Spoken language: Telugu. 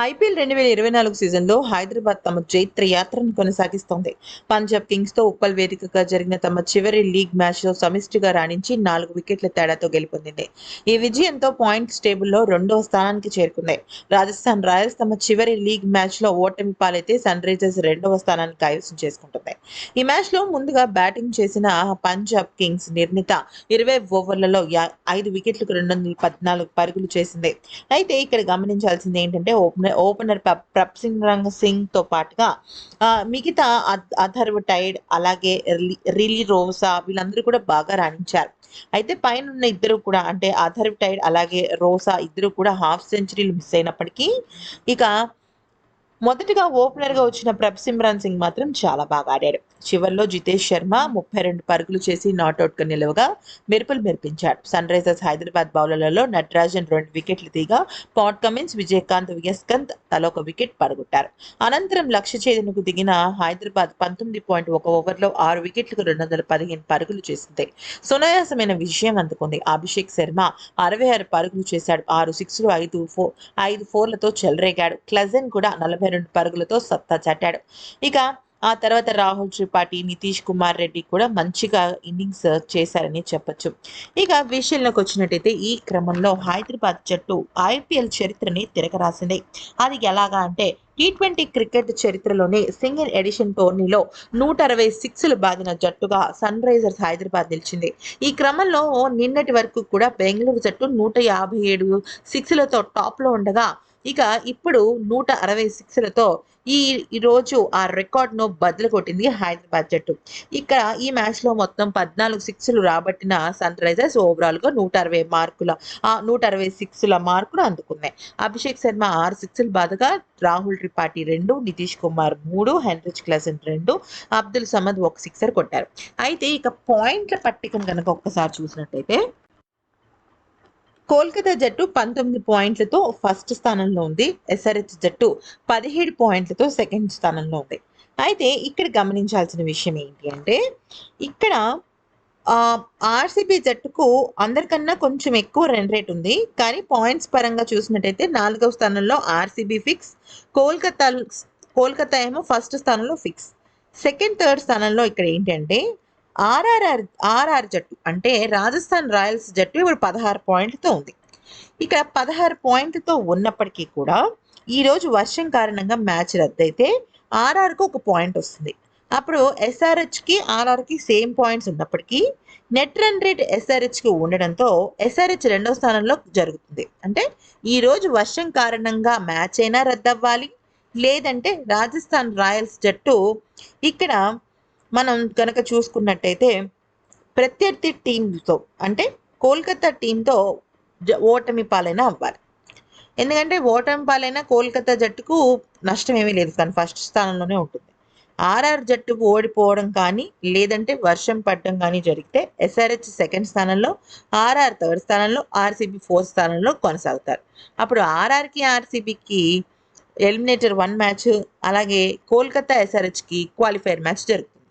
ఐపీఎల్ రెండు వేల ఇరవై నాలుగు సీజన్లో హైదరాబాద్ తమ చైత్ర యాత్రను కొనసాగిస్తోంది. పంజాబ్ కింగ్స్తో ఉప్పల్ వేదికగా జరిగిన తమ చివరి లీగ్ మ్యాచ్లో సమిష్టిగా రాణించి నాలుగు వికెట్ల తేడాతో గెలుపొందింది. ఈ విజయంతో పాయింట్స్ టేబుల్లో రెండవ స్థానానికి చేరుకుంది. రాజస్థాన్ రాయల్స్ తమ చివరి లీగ్ మ్యాచ్లో ఓటమి పాలైతే సన్ రైజర్స్ రెండవ స్థానాన్ని కైవసం చేసుకుంటుంది. ఈ మ్యాచ్లో ముందుగా బ్యాటింగ్ చేసిన పంజాబ్ కింగ్స్ నిర్ణీత ఇరవై ఓవర్లలో ఐదు వికెట్లకు రెండు వందల పద్నాలుగు పరుగులు చేసింది. అయితే ఇక్కడ గమనించాల్సింది ఏంటంటే ఓపెన్ ఓపెనర్ ప్రప్- ప్రప్సింగ్ రంగ్ సింగ్తో పాటుగా మిగతా అథ్- అథర్వ్ టైడ్ అలాగే రిలి- రిలీ రోసా వీళ్ళందరూ కూడా బాగా రాణించారు. అయితే పైన ఉన్న ఇద్దరు కూడా అంటే అథర్వ్ టైడ్ అలాగే రోసా ఇద్దరు కూడా హాఫ్ సెంచరీలు మిస్ అయినప్పటికీ ఇక మొదటగా ఓపెనర్గా వచ్చిన ప్రభ్ సింగ్ మాత్రం చాలా బాగా ఆడాడు. చివరిలో జితేష్ శర్మ ముప్పై రెండు పరుగులు చేసి నాట్అవుట్గా నిలవగా మెరుపులు మెరిపించాడు. సన్ రైజర్స్ హైదరాబాద్ బౌలర్లలో నటరాజన్ రెండు వికెట్లు తీగా పాట్ కమిన్స్ విజయకాంత్ వియస్కంత్ తలొక వికెట్ పడగొట్టారు. అనంతరం లక్ష్య చేదనకు దిగిన హైదరాబాద్ పంతొమ్మిది పాయింట్ ఒక ఓవర్లో ఆరు వికెట్లకు రెండు వందల పదిహేను పరుగులు చేసింది. సునాయాసమైన విజయం అందుకుంది. అభిషేక్ శర్మ అరవై ఆరు పరుగులు చేశాడు. ఆరు సిక్స్లు ఐదు ఫోర్ ఐదు ఫోర్లతో చెలరేగాడు. క్లజన్ కూడా నలభై రెండు పరుగులతో సత్తా చాటాడు. ఇక ఆ తర్వాత రాహుల్ త్రిపాఠి నితీష్ కుమార్ రెడ్డి కూడా మంచిగా ఇన్నింగ్స్ చేశారని చెప్పొచ్చు. ఇక విషయంలోకి వచ్చినట్టయితే ఈ క్రమంలో హైదరాబాద్ జట్టు ఐపీఎల్ చరిత్రని తిరగరాసింది. అది ఎలాగా అంటే టీ ట్వంటీ క్రికెట్ చరిత్రలోనే సింగిల్ ఎడిషన్ టోర్నీలో నూట అరవై సిక్స్లు బాదిన జట్టుగా సన్ రైజర్స్ హైదరాబాద్ నిలిచింది. ఈ క్రమంలో నిన్నటి వరకు కూడా బెంగళూరు జట్టు నూట యాభై ఏడు సిక్స్లతో టాప్లో ఉండగా ఇక ఇప్పుడు నూట అరవై సిక్స్లతో ఈ ఈ రోజు ఆ రికార్డ్ను బదులు కొట్టింది హైదరాబాద్ జట్టు. ఇక్కడ ఈ మ్యాచ్లో మొత్తం పద్నాలుగు సిక్స్లు రాబట్టిన సన్ రైజర్స్ ఓవరాల్గా నూట అరవై మార్కుల ఆ నూట అరవై సిక్స్ల మార్కులు అందుకున్నాయి. అభిషేక్ శర్మ ఆరు సిక్స్లు బాధగా రాహుల్ త్రిపాఠి రెండు నితీష్ కుమార్ మూడు హెన్రిచ్ క్లసన్ రెండు అబ్దుల్ సమద్ ఒక సిక్సర్ కొట్టారు. అయితే ఇక పాయింట్ల పట్టికను కనుక ఒక్కసారి చూసినట్టయితే కోల్కతా జట్టు పంతొమ్మిది పాయింట్లతో ఫస్ట్ స్థానంలో ఉంది. ఎస్ఆర్హెచ్ జట్టు పదిహేడు పాయింట్లతో సెకండ్ స్థానంలో ఉంది. అయితే ఇక్కడ గమనించాల్సిన విషయం ఏంటి అంటే ఇక్కడ ఆర్సీబీ జట్టుకు అందరికన్నా కొంచెం ఎక్కువ రన్ రేట్ ఉంది. కానీ పాయింట్స్ పరంగా చూసినట్టయితే నాలుగవ స్థానంలో ఆర్సీబీ ఫిక్స్ కోల్కతా కోల్కతా ఏమో ఫస్ట్ స్థానంలో ఫిక్స్ సెకండ్ థర్డ్ స్థానంలో ఇక్కడ ఏంటంటే ఆర్ఆర్ఆర్ ఆర్ఆర్ జట్టు అంటే రాజస్థాన్ రాయల్స్ జట్టు ఇప్పుడు పదహారు పాయింట్లతో ఉంది. ఇక్కడ పదహారు పాయింట్లతో ఉన్నప్పటికీ కూడా ఈరోజు వర్షం కారణంగా మ్యాచ్ రద్దయితే ఆర్ఆర్కు ఒక పాయింట్ వస్తుంది. అప్పుడు ఎస్ఆర్హెచ్కి ఆర్ఆర్కి సేమ్ పాయింట్స్ ఉన్నప్పటికీ నెట్ రన్ రేట్ ఎస్ఆర్హెచ్కి ఉండడంతో ఎస్ఆర్హెచ్ రెండో స్థానంలో జరుగుతుంది. అంటే ఈరోజు వర్షం కారణంగా మ్యాచ్ అయినా రద్దవ్వాలి. లేదంటే రాజస్థాన్ రాయల్స్ జట్టు ఇక్కడ మనం కనుక చూసుకున్నట్టయితే ప్రత్యర్థి టీంతో అంటే కోల్కతా టీంతో జ- ఓటమి పాలైన అవ్వాలి. ఎందుకంటే ఓటమి పాలైన కోల్కతా జట్టుకు నష్టం ఏమీ లేదు కానీ ఫస్ట్ స్థానంలోనే ఉంటుంది. ఆర్ఆర్ జట్టు ఓడిపోవడం కానీ లేదంటే వర్షం పడడం కానీ జరిగితే ఎస్ఆర్హెచ్ సెకండ్ స్థానంలో ఆర్ఆర్ థర్డ్ స్థానంలో ఆర్సీబీ ఫోర్త్ స్థానంలో కొనసాగుతారు. అప్పుడు ఆర్ఆర్కి ఆర్సీబీకి ఎలిమినేటర్ వన్ మ్యాచ్ అలాగే కోల్కతా ఎస్ఆర్హెచ్కి క్వాలిఫైర్ మ్యాచ్ జరుగుతుంది.